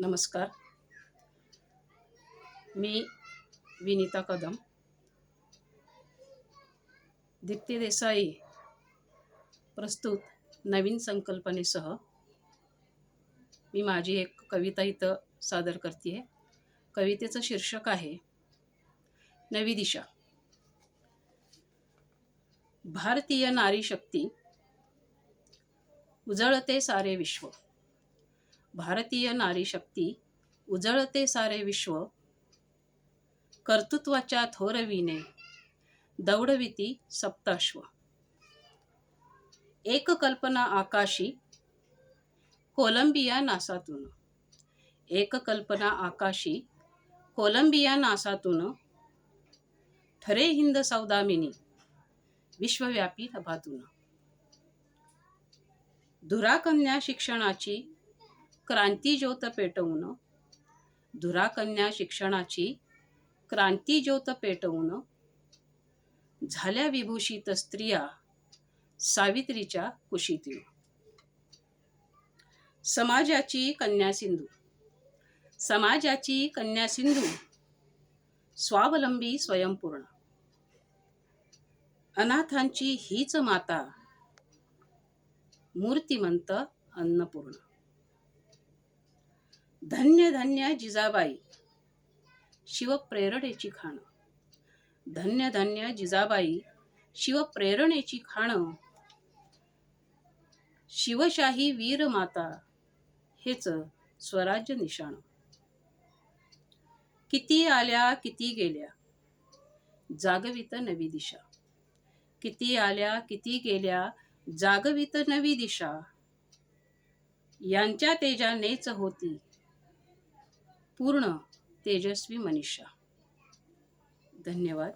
नमस्कार. मी विनीता कदम. दीप्ती देसाई प्रस्तुत नवीन संकल्पनेसह मी माझी एक कविता इथं सादर करते. आहे कवितेचं शीर्षक आहे नवी दिशा. भारतीय नारी शक्ती उजळते सारे विश्व. भारतीय नारी शक्ती उजळते सारे विश्व. कर्तृत्वाच्या थोरवीने दौडविती सप्ताश्व. एक कल्पना आकाशी कोलंबिया नासातून. एक कल्पना आकाशी कोलंबिया नासातून. ठरे हिंद सौदामिनी विश्वव्यापी हभातून धुराकन्या शिक्षणाची क्रांतीज्योत पेटवून धुराकन्या शिक्षणाची क्रांतीज्योत पेटवून झाल्या विभूषित स्त्रिया सावित्रीच्या कुशीतील. समाजाची कन्या सिंधू समाजाची कन्या सिंधू स्वावलंबी स्वयंपूर्ण. अनाथांची हीच माता मूर्तिमंत अन्नपूर्ण. धन्य धन्य जिजाबाई. शिवप्रेरणेची खाणं. धन्य धन्य जिजाबाई शिवप्रेरणेची खाणं. शिवशाही वीर माता हेच स्वराज्य निशाण. किती आल्या किती गेल्या? जागवित नवी दिशा. किती आल्या किती गेल्या? जागवित नवी दिशा. यांच्या तेजानेच होती पूर्ण तेजस्वी मनीषा. धन्यवाद.